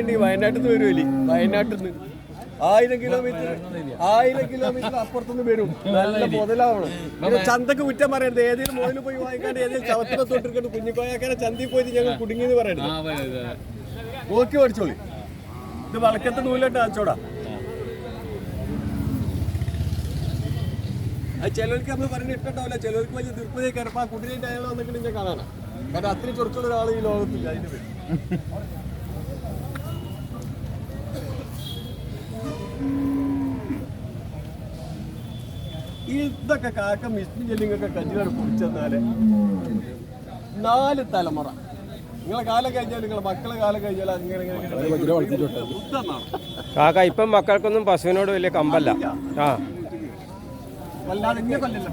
ഉണ്ടെങ്കിൽ വയനാട്ടിൽ നിന്ന് വരുമല്ലേ വയനാട്ടിൽ നിന്ന് ആയിരം കിലോമീറ്റർ ആയിരം കിലോമീറ്റർ അപ്പുറത്തുനിന്ന് വരും. നല്ല മുതലാവണം. പിന്നെ ചന്തക്ക് കുറ്റം പറയരുത്. ഏതെങ്കിലും മുതൽ പോയി വാങ്ങിക്കാണ്ട് ഏതെങ്കിലും ചവത്തിനെ തൊട്ടിരിക്കണ്ട് കുഞ്ഞിക്കോയാക്കാരെ ചന്തയിൽ പോയിട്ട് ഞങ്ങൾ കുടുങ്ങിന്ന് പറയരുത്. നോക്കി പഠിച്ചോളി. ഇത് വളക്കത്തെ നൂലിട്ട് അച്ചോടാ അത് ചിലർക്ക് നമ്മൾ പറഞ്ഞ ഇഷ്ടമുണ്ടാവില്ല. ചിലർക്ക് വലിയ തിരുപ്പതി കയറപ്പ ആ അയാളോ അയാൾ വന്നിട്ട് ഞാൻ കാണാനാണ് കാരണം അത്രയും ചൊറുക്കുള്ള ഒരാൾ ഈ ലോകത്തില്ല. അതിന്റെ പേര് ഈ ഇതൊക്കെ കാക്ക മിസ്മി ജെല്ലിങ്ങൊക്കെ കഞ്ചിലാണ് കുടിച്ചെന്നാൽ നാല് തലമുറ. നിങ്ങളെ കാലം കഴിഞ്ഞാൽ നിങ്ങളെ മക്കളെ കാലം കഴിഞ്ഞാൽ അങ്ങനെ ഇങ്ങനെ കാക്ക ഇപ്പം മക്കൾക്കൊന്നും പശുവിനോട് വലിയ കമ്പല്ല. ആ. വല്ലാതെ ഇങ്ങനെ കൊല്ലില്ല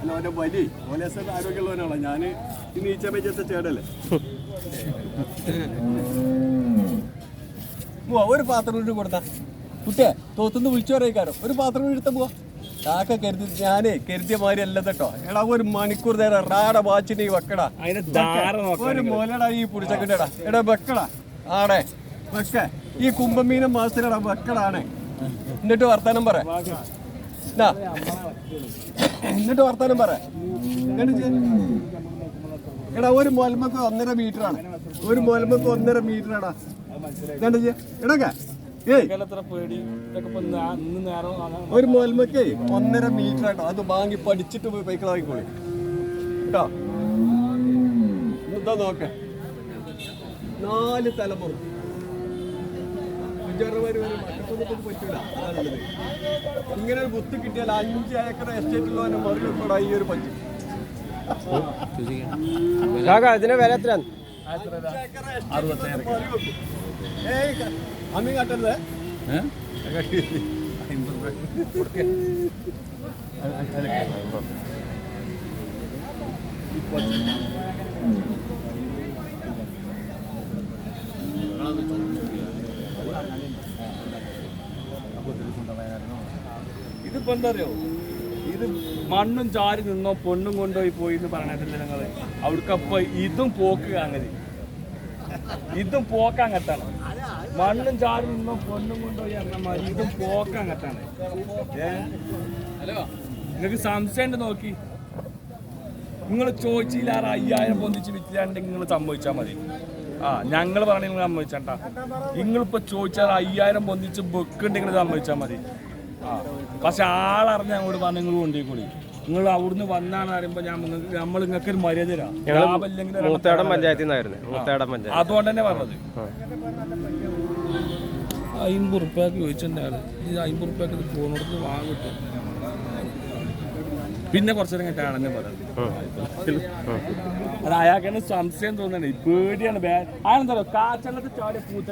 അല്ല ഓന്റെ വലി ഓനെ ആരോഗ്യമുള്ളവനാണോ? ഞാൻ ഇന്ന് ഈ ചെമ്മച്ചത്തെ ചേടല്ലേ? ഒരു പാത്രം കൊടുത്താ. കുട്ടിയെ തോത്തുനിന്ന് വിളിച്ചു പറയിക്കാരോ ഒരു പാത്രം എടുത്ത പോവാ. കാക്ക കരുതി ഞാനേ കരുതിയ മാതിരി അല്ല കേട്ടോ. എടാ ഒരു മണിക്കൂർ നേരം റാട വാച്ചിന് ഈ വെക്കടാ. ഒരു മോലടാ ഈ പുടിച്ചക്കണ്ടടാ എടാ വെക്കടാ. ആടെ വെക്ക. ഈ കുംഭമീനം മാസത്തിലടാ വെക്കടാണേ എന്നിട്ട് വർത്താനം പറ. എന്നിട്ട് വർത്താനം പറ. എടാ ഒരു മോൽമക്ക് ഒന്നര മീറ്റർ ആണ് ഒരു മോൽമക്ക് ഒന്നര മീറ്റർ ആടാ ഒരു മോൽമക്ക് ഒന്നര മീറ്റർ ആട്ടോ അത് വാങ്ങി പഠിച്ചിട്ട് പോയി പൈക്കളാക്കിക്കോളി കേട്ടോ? ഇതാ നോക്ക. നാല് തലമുറ. ഇങ്ങനെ ഒരു ബുദ്ധി കിട്ടിയാൽ അഞ്ച് ഏക്കർ എസ്റ്റേറ്റുള്ളവനെ മറുപടി ഈ ഒരു പറ്റി ഇതിന്റെ വില എത്ര ഏയ് അമ്മി കാട്ടരുത്. ഇതിപ്പോ എന്താ അറിയോ? ഇത് മണ്ണും ചാരി നിന്നോ പൊണ്ണും കൊണ്ടുപോയി പോയി എന്ന് പറഞ്ഞിട്ടില്ല ഞങ്ങൾ. അവിടക്കപ്പൊ ഇതും പോക്ക് അങ്ങനെ ഇതും പോക്ക് അങ്ങത്താണ് മണ്ണും ചാറും നിന്നോ പൊണ്ണും കൊണ്ടുപോയി പറഞ്ഞ മാതിരി ഇതും പോക്ക അങ്ങത്താണ് ഹലോ? നിങ്ങൾക്ക് സംശയം ഉണ്ട് നോക്കി? നിങ്ങൾ ചോദിച്ചില്ലാറ് അയ്യായിരം പൊന്തിച്ച് വിറ്റില്ലാണ്ടെങ്കിൽ നിങ്ങൾ സമ്മതിച്ചാൽ മതി. ആ ഞങ്ങൾ പറഞ്ഞ നിങ്ങൾ സമ്മതിച്ചാട്ടാ നിങ്ങളിപ്പോ ചോദിച്ചാൽ അയ്യായിരം പൊന്തിച്ച് ബുക്കുണ്ടെങ്കിൽ സമ്മതിച്ചാൽ മതി. ആ പക്ഷെ ആളറിഞ്ഞ അങ്ങോട്ട് പറഞ്ഞ നിങ്ങൾ കൊണ്ടുപോയിക്കൂടി നിങ്ങൾ അവിടുന്ന് വന്നാണ് അറിയുമ്പോൾ ഞാൻ നിങ്ങൾക്ക് നമ്മൾ നിങ്ങൾക്ക് ഒരു മര്യാദ തരാം. അതുകൊണ്ട് തന്നെ പറഞ്ഞത്. അമ്പത് ഉറുപ്പ്യക്ക് ചോദിച്ചിട്ടുണ്ടായിരുന്നു. ഈ അമ്പത് റുപ്യാക്ക് ഇത് പോകുന്നിടത്ത് വാങ്ങിട്ടു പിന്നെ കുറച്ചു നേരം കഴിഞ്ഞിട്ടാണ് തന്നെ പറഞ്ഞത് അത് അയാൾക്ക് സംശയം തോന്നുന്നുണ്ട് പേടിയാണ്. ബേ അതെന്താ കാച്ചള്ളത്തിൽ ചാടിയ പൂച്ച